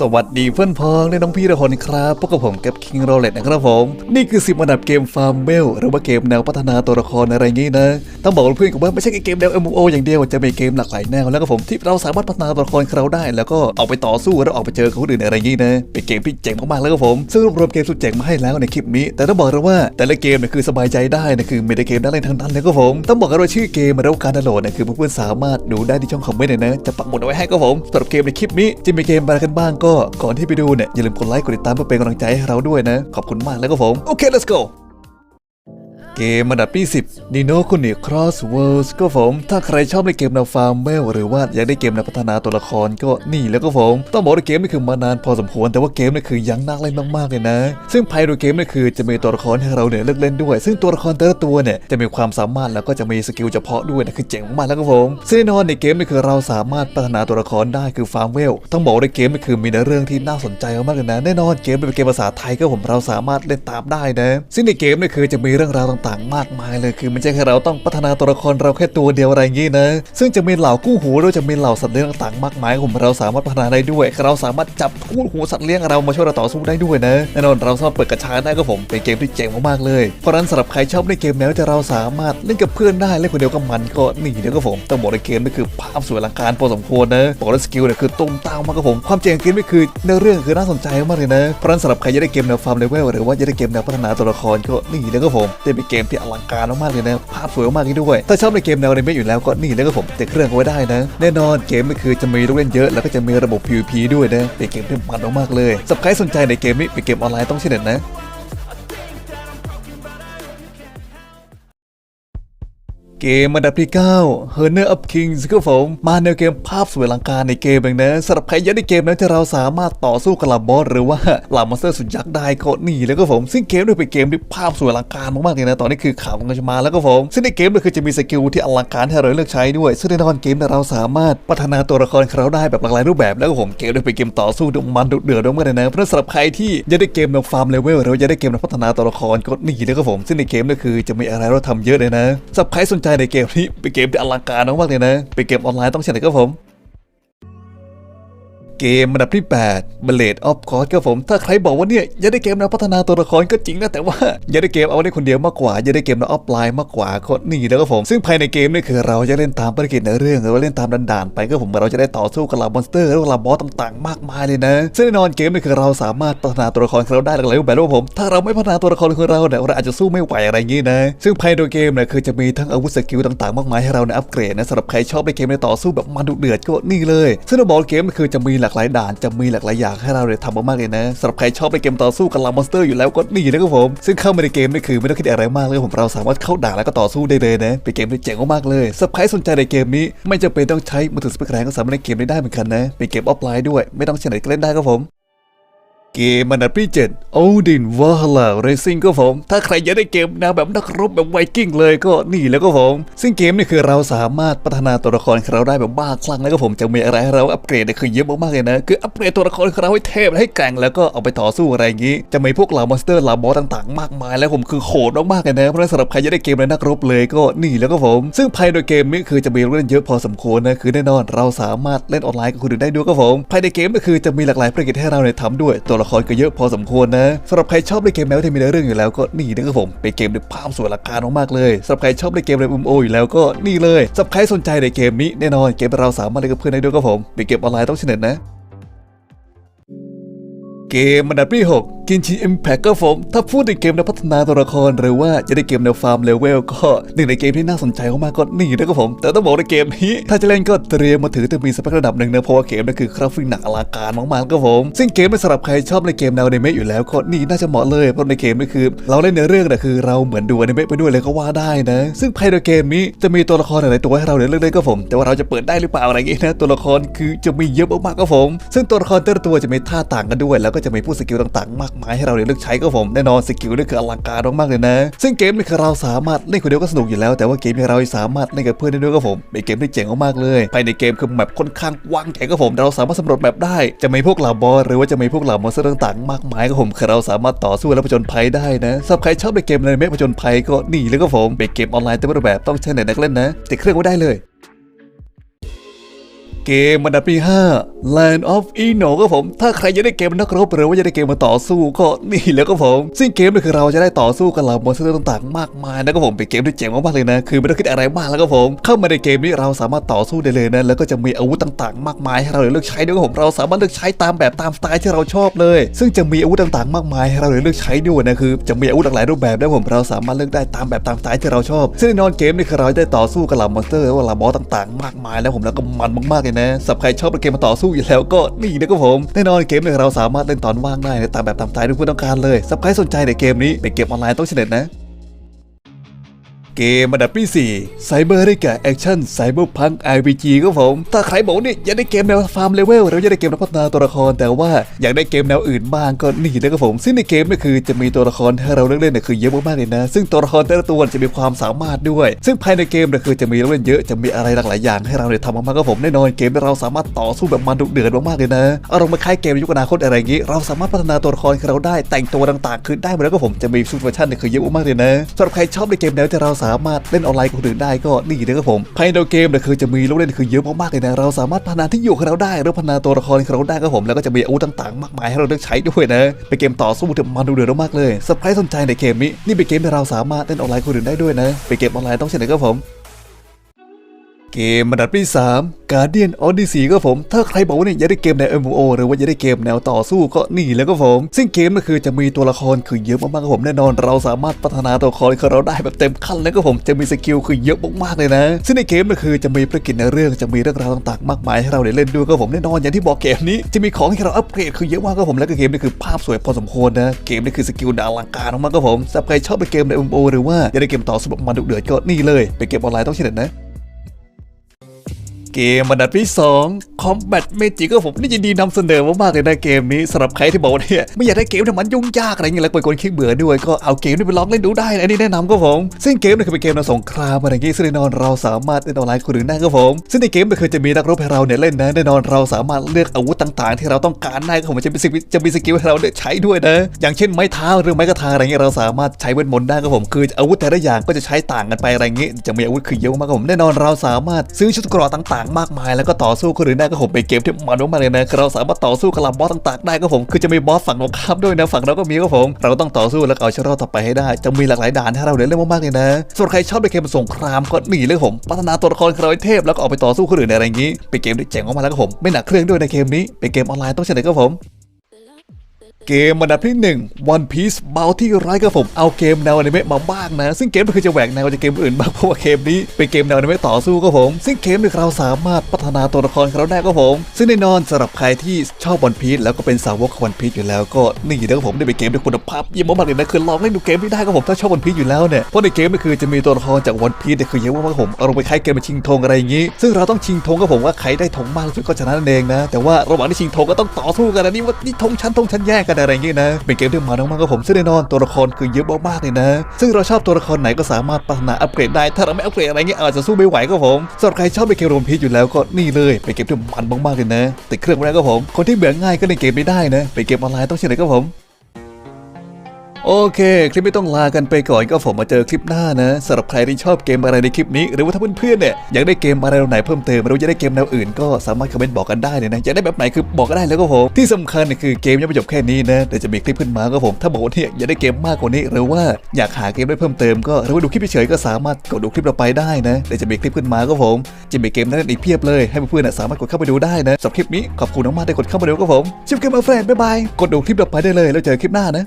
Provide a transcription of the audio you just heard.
สวัสดีเพื่อนพ้องและน้องพี่ทุกคนครับพบกับผมกับคิงโรเลตนะครับผม นี่คือ10อันดับเกมฟาร์มเมลหรือว่าเกมแนวพัฒนาตัวละครอะไรงี้นะ ต้องบอกเพื่อนๆกันว่าไม่ใช่แค่เกมแนว MMO อย่างเดียวจะมีเกมหลากหลายแนวแล้วก็ผมที่เราสามารถพัฒนาตัวละครเราได้ แล้วก็ออกไปต่อสู้แล้วออกไปเจอคนอื่นอะไรงี้นะเป็นเกมที่เจ๋งมากๆแล้วก็ผมซึ่งรวบรวมเกมสุดเจ๋งมาให้แล้วในคลิปนี้ แต่ต้องบอกเลยว่าแต่ละเกมเนี่ยคือสบายใจได้นะคือไม่ได้เกมน่าเล่นทั้งนั้นเลยก็ผมต้องบอกกันว่าชื่อเกมแล้วการดาวน์โหลดเนี่ยคือเพื่อนๆสามารถดูได้ที่ช่องคอมเมนต์เลยนะจะปักหมุดเอาไว้ให้ก็ผมสำหรับเกมในคลิปนี้จะมีเกมอะไรกันบ้างก็ก่อนที่ไปดูเนี่ยอย่าลืมกดไลค์กดติดตามเพื่อเป็นกำลังใจให้เราด้วยนะ ขอบคุณมากแล้วก็ผม โอเค let's go เกมอันดับที่ 10 Nino k u n i Cross Worlds ก็ผม ถ้าใครชอบในเกมแนวฟาร์มเมลหรือว่าอยากได้เกมแนวพัฒนาตัวละครก็นี่แล้วก็ผม ต้องบอกว่าเกมนี่คือมานานพอสมควร แต่ว่าเกมนี่คือยังน่าเล่นมากๆเลยนะ ซึ่งภายในเกมนี่คือจะมีตัวละครให้เราเนี่ยเลือกเล่นด้วย ซึ่งตัวละครแต่ละตัวเนี่ยจะมีความสามารถแล้วก็จะมีสกิลเฉพาะด้วยนะคือเจ๋งมากๆแล้วก็ผมซึ่งแน่นอนในเกมนี่คือเราสามารถพัฒนาตัวละครได้คือฟาร์มเวลต้องบอกว่าในเกมนี่คือมีเนื้อเรื่องที่น่าสนใจมากๆเลยนะแน่นอนเกมเป็นเกมภาษาไทยก็ผมเราสามารถเล่นตามได้นะซึ่งในเกมนี่คือจะมีเรื่องราวต่างๆ มากมายเลยคือไม่ใช่แค่เราต้องพัฒนาตัวละครเราแค่ตัวเดียวอะไรงี้นะ ซึ่งจะมีเหล่าคู่หูเราจะมีเหล่าสัตว์เลี้ยงต่างๆมากมายผมเราสามารถพัฒนาได้ด้วยเราสามารถจับคู่หูสัตว์เลี้ยงเรามาช่วยเราต่อสู้ได้ด้วยนะแน่นอนเราสามารถเปิดกระชาได้ก็ผมเป็นเกมที่เจ๋งมากๆเลย เพราะนั้นสำหรับใครชอบเล่นเกมแนวจะเราสามารถเล่นกับเพื่อนได้เล่นคนเดียวกับมันก็นี่เดียวก็ผมต้องบอกในเกมนี่คือภาพสวยอลังการพอสมควรนะบอกเลยสกิลเนี่ยคือตุ้มตามมากครับผมความเจ๋งเกมนี่คือเนื้อเรื่องคือน่าสนใจมากเลยนะเพราะนั้นสำหรับใครจะได้เกมแนวฟาร์มเลเวลหรือว่าจะได้เกมแนวพัฒนาตัวละครก็นี่แล้วก็ผมเป็นเกกมที่อลังการมากๆเลยนะภาพสวยมากๆด้วย ถ้าชอบในเกมแนวอนิเมะอยู่แล้วก็นี่แล้วก็ผมติดเครื่องเอาไว้ได้นะ แน่นอนเกมนี่คือจะมีลูกเล่นเยอะแล้วก็จะมีระบบ PVP ด้วยนะเป็นเกมที่มันมากๆเลยสับใครสนใจในเกมนี้เป็นเกมออนไลน์ต้องใช่เน็ตนะ เกมอันดับที่ 9 Honor of Kings ครับผมมาแนเกมภาพสวยลังการในเกมเองนะสำหรับใครยากได้เกมนั้นที่เราสามารถต่อสู้กับล่าบอสหรือว่าล่ามอนสเตอร์สุดยักษ์ได้ก็นี่แล้วก็ผม ซึ่งเกมนี้เป็นเกมที่ภาพสวยลังการมากๆเลยนะตอนนี้คือข่าวกำลังจะมาแล้วก็ผม ซึ่งในเกมนี้คือจะมีสกิลที่อลังการให้เราเลือกใช้ด้วย ซึ่งในตอนเกมเราสามารถพัฒนาตัวละครเราได้แบบหลากหลายรูปแบบแล้วก็ผมเกมนี้เป็นเกมต่อสู้ดุมันดุเดือดมากเลยนะเพราะสำหรับใครที่ยากได้เกมแนฟาร์มเลเวลหรือว่ายากได้เกมแนพัฒนาตัวละครก็นี่แล้วก็ผมซึ่งในเกมนี่คือจะมีอะไรเราทำเยอะเลยนะสำหรับใครสนใจในเกมนี้เป็นเกมที่อลังการมากเลยนะ เป็นเกมออนไลน์ต้องเช่ไหมครับผม เกมอันดับที่8 Blade of c o s ครับผม ถ้าใครบอกว่าเนี่ยอยากได้เกมแนวพัฒนาตัวละครก็จริงนะแต่ว่าอยากได้เกมเอาได้คนเดียวมากกว่าอยากได้เกมแนออฟไลน์มากกว่าก็นี่แล้วก็ผม ซึ่งภายในเกมนี่คือเราจะเล่นตามภารกิจในเรื่องหรือว่าเล่นตามด่านๆไปก็ผมเราจะได้ต่อสู้กับเหล่ามอนสเตอร์หรือว่าเหล่าบอสต่างๆ มากมายเลยนะซึ่งแน่นอนเกมนี่คือเราสามารถพัฒนาตัวละครของเราได้หลากหลายรูปแบบครับผม ถ้าเราไม่พัฒนาตัวละครของเราเนี่ยเราอาจจะสู้ไม่ไหวอะไรอย่างงี้นะซึ่งภายในเกมเนี่ยคือจะมีทั้งอาวุธสกิลต่างๆมากมายให้เราเนี่ยอัปเกรดนะสำหรับใครชอบในเกมในต่อสู้แบบมันดุเดือดก็นี่เลย ซึ่งเราบอกเกมคือจะมีหลากหลายด่านจะมีหลากหลายอย่างให้เราเนี่ยทำมากๆเลยนะสำหรับใครชอบในเกมต่อสู้กับลามอนสเตอร์อยู่แล้วก็นี่นะครับผม ซึ่งเข้ามาในเกมนี่คือไม่ต้องคิดอะไรมากเลยผมเราสามารถเข้าด่านแล้วก็ต่อสู้ได้เลยนะ เป็นเกมที่เจ๋งมากๆเลยสำหรับใครสนใจในเกมนี้ ไม่จำเป็นต้องใช้มือถือสเปคแรงก็สามารถเล่นเกมได้เหมือนกันนะเป็นเกมออฟไลน์ด้วยไม่ต้องใช้ไหนก็เล่นได้ครับผม เกมอันดับที่7 Odin Valhalla Racing ก็ผม ถ้าใครอยากได้เกมแนวแบบนักรบแบบไวกิ้งเลยก็นี่แล้วก็ผม ซึ่งเกมนี่คือเราสามารถพัฒนาตัวละครของเราได้แบบบ้าคลั่งแล้วก็ผมจะมีอะไรให้เราอัปเกรดคือเยอะมากๆเลยนะคืออัปเกรดตัวละครของเราให้เทพให้แกร่งแล้วก็เอาไปต่อสู้อะไรอย่างนี้จะมีพวกเหล่ามอนสเตอร์เหล่าบอสต่างๆ มากมายแล้วผมคือโหดมากๆเลยนะเพราะฉะนั้นสำหรับใครอยากได้เกมแนวนักรบเลยก็นี่แล้วก็ผม ซึ่งภายในเกมนี้คือจะมีเล่นเยอะพอสมควรนะคือแน่นอนเราสามารถเล่นออนไลน์กับคนอื่นได้ด้วยก็ผมภายในเกมก็คือจะมีหลากหลายภารกิจให้เราเนี่ยทำด้วยตัวละครก็เยอะพอสมควรนะสำหรับใครชอบเล่นเกมแนวที่มีเนื้อเรื่องอยู่แล้วก็นี่นะครับผมเป็นเกมด้วยภาพสวยอลังารมากๆเลยสำหรับใครชอบเล่นเกมใน MMO อยู่แล้วก็นี่เลยสำหรับใครสนใจในเกมนี้แน่นอนเกมเราสามารถเล่นกับเพื่อนได้ด้วยครับผมเป็นเกมออนไลน์ต้องเฉนนะ เกมมันดับที่6กินชีอิมแพคก็ผม ถ้าพูดถึงเกมแนพัฒนาตัวละครหรือว่าจะได้เกมแนวฟาร์มเลเวลก็หนึ่งในเกมที่น่าสนใจมากๆก็นี่นะครับผม แต่ต้องบอกในเกมนี้ ถ้าจะเล่นก็เตรียมมาถือจะมีสเปคระดับหนึ่งนะเพราะว่าเกมนั่นคือกราฟิกหนักอลังการมากๆครับผม ซึ่งเกมไม่สำหรับใครชอบในเกมแนวอนิเมะอยู่แล้วก็นี่น่าจะเหมาะเลยเพราะในเกมนี่คือ เราเล่นในเรื่องแต่คือ เราเหมือนดูอนิเมะไปด้วยเลยก็ว่าได้นะ ซึ่งภายในเกมนี้จะมีตัวละครหลายตัวให้เราเลือกได้ก็ผม แต่ว่าเราจะเปิดได้หรือเปล่าอะไรอย่างงี้นะตัวละครคือจะมีเยอะมากๆก็ผม ซึ่งตัวละครแต่ละตัวจะมีท่าต่างกันด้วย แล้วก็จะมีผู้สกิลต่างๆ มากมายให้เราเลือกใช้ก็ผมแน่นอนสกิลนี่คืออลังการมากๆเลยนะ ซึ่งเกมนี่คือเราสามารถเล่นคนเดียวก็สนุกอยู่แล้ว แต่ว่าเกมนี้เราสามารถเล่นกับเพื่อนได้ด้วยก็ผมเป็นเกมที่เจ๋งมากๆเลยภายในเกมคือแมปค่อนข้างกว้างใหญ่ก็ผมเราสามารถสำรวจแมปได้จะมีพวกเหล่าบอสหรือว่าจะมีพวกเหล่ามอนสเตอร์ต่างๆ มากมายก็ผมคือเราสามารถต่อสู้และผจญภัยได้นะสำหรับใครชอบในเกมในเมะผจญภัยก็นี่เลยก็ผมเป็นเกมออนไลน์เต็มรูปแบบต้องใช้เน็ตนักเล่นนะติดเครื่องไว้ได้เลย เกมอันดับที่ 5 Land of Eno ครับผม ถ้าใครจะได้เกมนักรบหรือว่าจะได้เกมมาต่อสู้ก็นี่แล้วครับผม ซึ่งเกมนี้คือเราจะได้ต่อสู้กับเหล่ามอนสเตอร์ต่างๆ มากมายนะครับผมเป็นเกมที่เจ๋งมากๆเลยนะ คือไม่ต้องคิดอะไรมากแล้วครับผม เข้ามาในเกมนี้เราสามารถต่อสู้ได้เลยนะ แล้วก็จะมีอาวุธต่างๆ มากมายให้เราเลือกใช้ด้วยครับผมเราสามารถเลือกใช้ตามแบบตามสไตล์ที่เราชอบเลย ซึ่งจะมีอาวุธต่างๆ มากมายให้เราเลือกใช้ด้วยนะคือจะมีอาวุธหลากหลายรูปแบบนะผมเราสามารถเลือกได้ตามแบบตามสไตล์ที่เราชอบ ซึ่งแน่นอนเกมนี้คือเราได้ต่อสู้กับเหล่ามอนสเตอร์ว่าเหล่าบอสต่างๆ มากมายแล้วผมแล้วก็มันมากๆเลยนะสำหรับใครชอบเกมมาต่อสู้อยู่แล้วก็นี่นะครับผมแน่นอนเกมเนี่ยเราสามารถเล่นตอนว่างได้ตามแบบตามสไตล์ที่คุณต้องการเลยสำหรับใครสนใจในเกมนี้เป็นเกมออนไลน์ต้องเฉลยนะ เกมอันดับที่4 Cyber ได้แก่ Action Cyberpunk RPG ครับผม ถ้าใครบอกนี่ยอยากได้เกมแนวฟาร์มเลเวลหรือยากได้เกมนักพัฒนาตัวละคร แต่ว่าอยากได้เกมแนวอื่นบ้างก็นี่นะครับผม ซึ่งในเกมนี่คือจะมีตัวละครให้เราเลือกเล่นเนี่ยคือเยอะมากๆเลยนะ ซึ่งตัวละครแต่ละตัวจะมีความสามารถด้วย ซึ่งภายในเกมเนี่ยคือจะมีเรื่องเล่นเยอะจะมีอะไรหลากหลายอย่างให้เราเนี่ยทำมากๆครับผมแน่นอนเกมที่เราสามารถต่อสู้แบบมันดุเดือดมากๆเลยนะอารมณ์มาคล้ายเกมยุคอนาคตอะไรอย่างงี้ เราสามารถพัฒนาตัวละครของเราได้แต่งตัวต่างๆคือได้หมดแล้วก็ผมจะมีซูเปอร์ชั่นเนี่ยคือเยอะมากเลยนะสำหรับใครชอบในเกมแนวที่เราสามารถเล่นออนไลน์กับคนอื่นได้ก็นี่นะครับผมภายในเกมเนี่ยคือจะมีลูกเล่นคือเยอะมากๆเลยนะเราสามารถพัฒนาที่อยู่ของเราได้หรือพัฒนาตัวละครของเราได้ครับผมแล้วก็จะมีอาวุธต่างๆ มากมายให้เราเลือกใช้ด้วยนะเป็นเกมต่อสู้ที่มันดูเดือดมากๆเลยสำหรับใครสนใจในเกมนี้นี่เป็นเกมที่เราสามารถเล่นออนไลน์คนอื่นได้ด้วยนะเป็นเกมออนไลน์ต้องเช่นไหนครับผม เกมอันดับที่ 3 Guardian Odyssey ก็ผม ถ้าใครบอกว่าเนี่ยอยากได้เกมแนว MMO หรือว่าอยากได้เกมแนวต่อสู้ก็นี่แล้วก็ผม ซึ่งเกมก็คือจะมีตัวละครคือเยอะมากๆครับผมแน่นอน เราสามารถพัฒนาตัวละครของเราได้แบบเต็มขั้นแล้วก็ผมจะมีสกิลคือเยอะมากๆเลยนะ ซึ่งในเกมก็คือจะมีภารกิจในเรื่องจะมีเรื่องราวต่างๆ มากมายให้เราได้เล่นด้วยก็ผมแน่นอนอย่างที่บอกเกมนี้จะมีของให้เราอัปเกรดคือเยอะมากครับผมแล้วก็เกมนี่คือภาพสวยพอสมควรนะเกมนี่คือสกิลดาอลังการมากๆครับผมสำหรับใครชอบเป็นเกมใน MMO หรือว่าอยากได้เกมต่อสู้แบบมันดุเดือดก็นี่เลยเป็นเกมออนไลน์ต้องเช่นนั้นนะ เกมอันดับที่2 Combat Magic ก็ผมนี่ยินดีนำเสนอมากๆเลยนะเกมนี้สำหรับใครที่บอกว่าเนี่ยไม่อยากได้เกมที่มันยุ่งยากอะไรเงี้ยแล้วกวนๆขี้เบื่อด้วยก็เอาเกมนี้ไปลองเล่นดูได้นะอันนี้แนะนำก็ผม ซึ่งเกมนี้คือเป็นเกมแนวสงครามอะไรอย่างงี้ซึ่งแน่นอนเราสามารถเล่นออนไลน์คนอื่นได้ครับผม ซึ่งในเกมก็คือจะมีนักรบให้เราเนี่ยเล่นนะแน่นอนเราสามารถเลือกอาวุธต่างๆ ที่เราต้องการได้ครับผมจะมีสกิลจะมีสกิลให้เราเลือกใช้ด้วยนะอย่างเช่นไม้เท้าหรือไม้กระทาอะไรเงี้ยเราสามารถใช้เวทมนต์ได้ครับผมคืออาวุธแต่ละอย่างก็จะใช้ต่างกันไปอะไรเงี้ยจะมีอาวุธคือเยอะมากครับผมแน่นอนเราสามารถซื้อชุดเกราะต่างๆมากมาย แล้วก็ต่อสู้คนอื่นได้ก็ผมเป็นเกมที่มันมากเลยนะเราสามารถต่อสู้กับเหล่าบอสต่างๆได้ก็ผมคือจะมีบอสฝั่งตรงข้ามด้วยนะฝั่งเราก็มีก็ผมเราก็ต้องต่อสู้แล้วก็เอาชนะต่อไปให้ได้ จะมีหลากหลายด่านให้เราเล่นมากๆเลยนะส่วนใครชอบในเกมสงครามก็หนีเลยผม พัฒนาตัวละครของเราให้เทพแล้วก็ออกไปต่อสู้คนอื่นอะไรอย่างนี้เป็นเกมที่เจ๋งมากๆแล้วก็ผมไม่หนักเครื่องด้วยในเกมนี้เป็นเกมออนไลน์ต้องเฉลยก็ผม เกมอันดับที่ 1 One Piece เบาที่ร้ายครับผมเอาเกมแนวอนิเมะมาบ้างนะ ซึ่งเกมก็คือจะแหวกแนวจากเกมอื่นบ้างเพราะว่าเกมนี้เป็นเกมแนวอนิเมะต่อสู้ครับผม ซึ่งเกมนี้เราสามารถพัฒนาตัวละครของเราได้ครับผม ซึ่งแน่นอนสำหรับใครที่ชอบ One Piece แล้วก็เป็นสาวกของ One Piece อยู่แล้วก็นี่นะครับผมได้เป็นเกมที่คุณภาพเยี่ยมมากเลยนะคือลองเล่นดูเกมนี้ได้ครับผมถ้าชอบ One Piece อยู่แล้วเนี่ยเพราะในเกมนี่คือจะมีตัวละครจาก One Piece เนี่ยคือเยอะมากครับผมเอาลงไปคล้ายเกมมาชิงธงอะไรอย่างนี้ ซึ่งเราต้องชิงธงกับผมว่าใครได้ธงมากที่สุดก็ชนะนั่นเองนะแต่ว่าระหว่างที่ชิงธงก็ต้องต่อสู้กันนะนี่ว่านี่ธงชั้นธงชั้นแยกกันอะไรเงี้ยนะ เป็นเกมที่มันมากๆครับผมซึ่งแน่นอนตัวละครคือเยอะมากๆเลยนะ ซึ่งเราชอบตัวละครไหนก็สามารถพัฒนาอัปเกรดได้ ถ้าเราไม่อัปเกรดอะไรเงี้ยอาจจะสู้ไม่ไหวก็ผมสำหรับใครชอบในเกมโรมพีอยู่แล้วก็นี่เลยเป็นเกมที่มันมากๆเลยนะติดเครื่องมาแล้ก็ผม คนที่เบื่อง่ายก็เล่นเกมไม่ได้นะเป็นเกมออนไลน์ต้องเช่นไรครับผม โอเค คลิปไม่ต้องลากันไปก่อนก็ผมมาเจอคลิปหน้านะสำหรับใครที่ชอบเกมอะไรในคลิปนี้ หรือว่าถ้าเพื่อนๆเนี่ยอยากได้เกมอะไรแนวไหนเพิ่มเติมหรือว่าอยากได้เกมแนวอื่นก็สามารถคอมเมนต์บอกกันได้เลยนะอยากได้แบบไหนคือบอกก็ได้แล้วก็ผมที่สำคัญเนี่ยคือเกมยังไม่จบแค่นี้นะเดี๋ยวจะมีคลิปขึ้นมาก็ผม ถ้าบอกว่าเนี่ยอยากได้เกมมากกว่านี้ หรือว่าอยากหาเกมได้เพิ่มเติมก็หรือว่าดูคลิปเฉยก็สามารถกดดูคลิปเราไปได้นะเดี๋ยวจะมีคลิปขึ้นมาก็ผม จะมีเกมนั้นอีกเพียบเลยให้เพื่อนๆสามารถกดเข้าไปดูได้นะสำหรับคลิปนี้ขอบคุณมากๆที่กดเข้ามาดูก็ผมชิปเกมมาแฟนบ๊ายบายกดดูคลิปเราไปได้เลยแล้วเจอคลิปหน้านะ